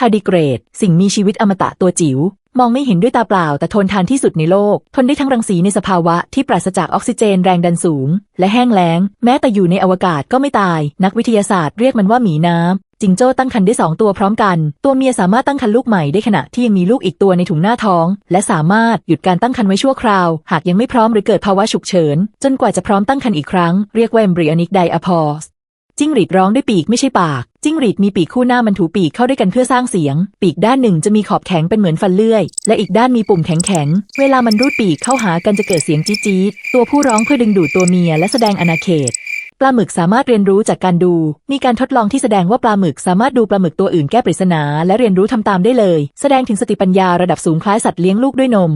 ทาดิเกรด สิ่งมีชีวิตอมตะตัวจิ๋ว มองไม่เห็นด้วยตาเปล่า แต่ทนทานที่สุดในโลก ทนได้ทั้งรังสีในสภาวะที่ปราศจากออกซิเจนแรงดันสูง และแห้งแล้ง แม้แต่อยู่ในอวกาศก็ไม่ตาย นักวิทยาศาสตร์เรียกมันว่าหมีน้ำจิงโจ้ตั้งครรภ์ได้สองตัวพร้อมกัน ตัวเมียสามารถตั้งครรภ์ลูกใหม่ได้ขณะที่ยังมีลูกอีกตัวในถุงหน้าท้อง และสามารถหยุดการตั้งครรภ์ไว้ชั่วคราว หากยังไม่พร้อมหรือเกิดภาวะฉุกเฉิน จนกว่าจะพร้อมตั้งครรภ์อีกครั้ง เรียกว่า embryonic diapause จิ้งหรีดร้องด้วยปีกไม่ใช่ปาก จิ้งหรีดมีปีกคู่หน้ามันถูปีกเข้าด้วยกันเพื่อสร้างเสียง ปีกด้านหนึ่งจะมีขอบแข็งเป็นเหมือนฟันเลื่อย และอีกด้านมีปุ่มแข็งๆ เวลามันรูดปีกเข้าหากันจะเกิดเสียงจี๊ดๆตัวผู้ร้องเพื่อดึงดูดตัวเมียและแสดงอาณาเขตปลาหมึกสามารถเรียนรู้จากการดู มีการทดลองที่แสดงว่าปลาหมึกสามารถดูปลาหมึกตัวอื่นแก้ปริศนา และเรียนรู้ทำตามได้เลย แสดงถึงสติปัญญาระดับสูงคล้ายสัตว์เลี้ยงลูกด้วยนม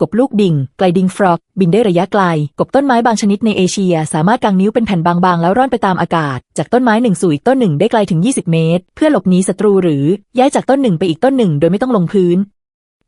กบลูกดิ่งไกลดิงฟรอก บินได้ระยะไกล กบต้นไม้บางชนิดในเอเชีย สามารถกางนิ้วเป็นแผ่นบางๆ แล้วร่อนไปตามอากาศ จากต้นไม้หนึ่งสู่อีกต้นหนึ่งได้ไกลถึง 20 เมตร เพื่อหลบหนีศัตรูหรือย้ายจากต้นหนึ่งไปอีกต้นหนึ่งโดยไม่ต้องลงพื้น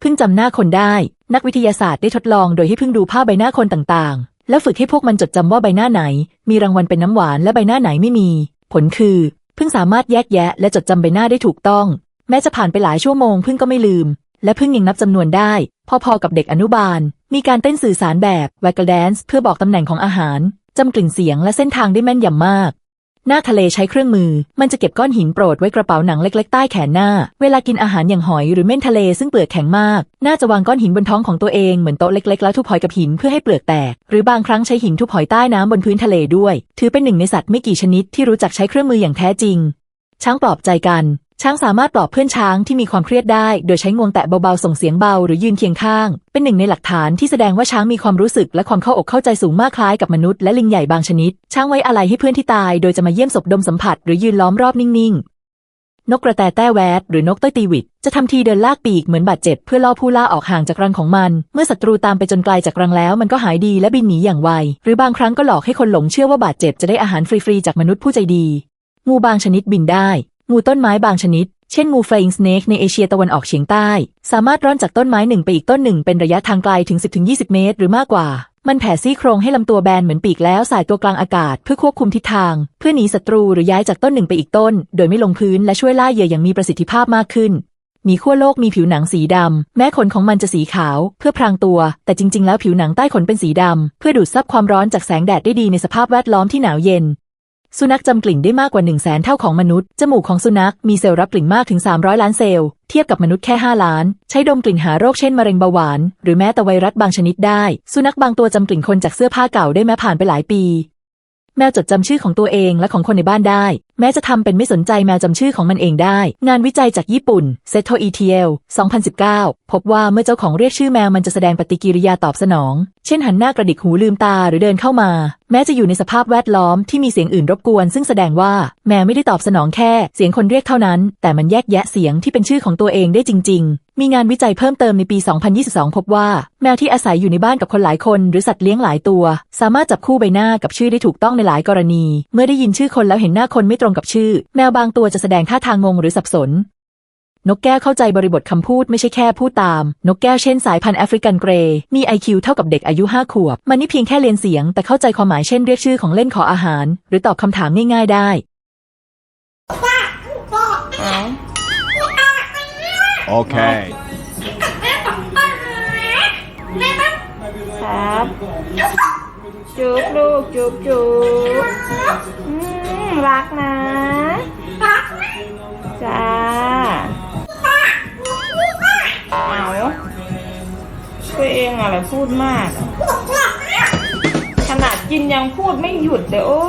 พึ่งจำหน้าคนได้ นักวิทยาศาสตร์ได้ทดลองโดยให้พึ่งดูภาพใบหน้าคนต่างๆ แล้วฝึกให้พวกมันจดจำว่าใบหน้าไหน มีรางวัลเป็นน้ำหวานและใบหน้าไหนไม่มี ผลคือพึ่งสามารถแยกแยะ และจดจำใบหน้าได้ถูกต้อง แม้จะผ่านไปหลายชั่วโมงพึ่งก็ไม่ลืม และพึ่งยังนับจำนวนได้ พอๆกับเด็กอนุบาล มีการเต้นสื่อสารแบบว a ก g แดนซ์เพื่อบอกตำแหน่งของอาหารจำกลิ่นเสียงและเส้นทางได้แม่นยำมาก หน้าทะเลใช้เครื่องมือ มันจะเก็บก้อนหินโปรดไว้กระเป๋าหนังเล็ก ๆ ใต้แขนหน้า เวลากินอาหารอย่างหอยหรือเม่นทะเลซึ่งเปลือกแข็งมาก น่าจะวางก้อนหินบนท้องของตัวเองเหมือนโต๊ะเล็ก ๆ แล้วทุบหอยกับหินเพื่อให้เปลือกแตก หรือบางครั้งใช้หินทุบหอยใต้น้ำบนพื้นทะเลด้วย ถือเป็นหนึ่งในสัตว์ไม่กี่ชนิดที่รู้จักใช้เครื่องมืออย่างแท้จริง ช้างปลอบใจกัน ช้างสามารถปลอบเพื่อนช้างที่มีความเครียดได้ โดยใช้งวงแตะเบาๆส่งเสียงเบาหรือยืนเคียงข้าง เป็นหนึ่งในหลักฐานที่แสดงว่าช้างมีความรู้สึกและความเข้าอกเข้าใจสูงมากคล้ายกับมนุษย์และลิงใหญ่บางชนิด ช้างไว้อะไรให้เพื่อนที่ตาย โดยจะมาเยี่ยมศพดมสัมผัสหรือยืนล้อมรอบนิ่งๆ นกกระแตแต้แวดหรือนกต้ยตีวิตจะทำทีเดินลากปีกเหมือนบาดเจ็บเพื่อล่อผู้ล่าออกห่างจากรังของมัน เมื่อศัตรูตามไปจนไกลจากรังแล้วมันก็หายดีและบินหนีอย่างไว หรือบางครั้งก็หลอกให้คนหลงเชื่อว่าบาดเจ็บจะได้อาหารฟรีๆจากมนุษย์ผู้ใจดีงูบางชนิดบินได้ งูต้นไม้บางชนิด เช่นงู flying snake ในเอเชียตะวันออกเฉียงใต้ สามารถร่อนจากต้นไม้หนึ่งไปอีกต้นหนึ่งเป็นระยะทางไกลถึง 10-20 เมตร หรือมากกว่า มันแผ่ซี่โครงให้ลำตัวแบนเหมือนปีกแล้วสายตัวกลางอากาศเพื่อควบคุมทิศทาง เพื่อหนีศัตรูหรือย้ายจากต้นหนึ่งไปอีกต้น โดยไม่ลงพื้นและช่วยล่าเหยื่ออย่างมีประสิทธิภาพมากขึ้นมีขั้วโลกมีผิวหนังสีดำ แม้ขนของมันจะสีขาว เพื่อพรางตัว แต่จริง ๆ แล้วผิวหนังใต้ขนเป็นสีดำ เพื่อดูดซับความร้อนจากแสงแดดได้ดีในสภาพแวดล้อมที่หนาวเย็น สุนัขจำกลิ่นได้มากกว่า1 0 0 0 0แสนเท่าของมนุษย์ จมูกของสุนัขมีเซลล์รับกลิ่นมากถึง 300 ล้านเซลล์ เทียบกับมนุษย์แค่ 5 ล้าน ใช้ดมกลิ่นหาโรคเช่นมะเร็งเบาหวาน หรือแม้แต่ไวรัสบางชนิดได้ สุนัขบางตัวจำกลิ่นคนจากเสื้อผ้าเก่าได้แม้ผ่านไปหลายปี แมวจดจำชื่อของตัวเองและของคนในบ้านได้ แม้จะทำเป็นไม่สนใจแมวจำชื่อของมันเองได้ งานวิจัยจากญี่ปุ่น s e t o ETL 2019 พบว่าเมื่อเจ้าของเรียกชื่อแมวมันจะแสดงปฏิกิริยาตอบสนอง เช่นหันหน้ากระดิกหูลืมตาหรือเดินเข้ามา แม้จะอยู่ในสภาพแวดล้อมที่มีเสียงอื่นรบกวน ซึ่งแสดงว่าแมวไม่ได้ตอบสนองแค่เสียงคนเรียกเท่านั้น แต่มันแยกแยะเสียงที่เป็นชื่อของตัวเองได้จริง ๆ มีงานวิจัยเพิ่มเติมในปี 2022 พบว่า แมวที่อาศัยอยู่ในบ้านกับคนหลายคน หรือสัตว์เลี้ยงหลายตัว สามารถจับคู่ใบหน้ากับชื่อได้ถูกต้องในหลายกรณี เมื่อได้ยินชื่อคนแล้วเห็นหน้าคนไม่ตรงกับชื่อ แมวบางตัวจะแสดงท่าทางงงหรือสับสน นกแก้วเข้าใจบริบทคำพูดไม่ใช่แค่พูดตาม นกแก้วเช่นสายพันธุ์แอฟริกันเกรย์มี IQ เท่ากับเด็กอายุ 5 ขวบ มันนี่เพียงแค่เรียนเสียง แต่เข้าใจความหมายเช่นเรียกชื่อของเล่นขออาหาร หรือตอบคำถามง่ายๆได้ Okay. ครับจุ๊บลูกจุ๊บจุ๊บอืมรักนะ ตัวเองอะไรพูดมาก ขนาดกินยังพูดไม่หยุดเลยโอ้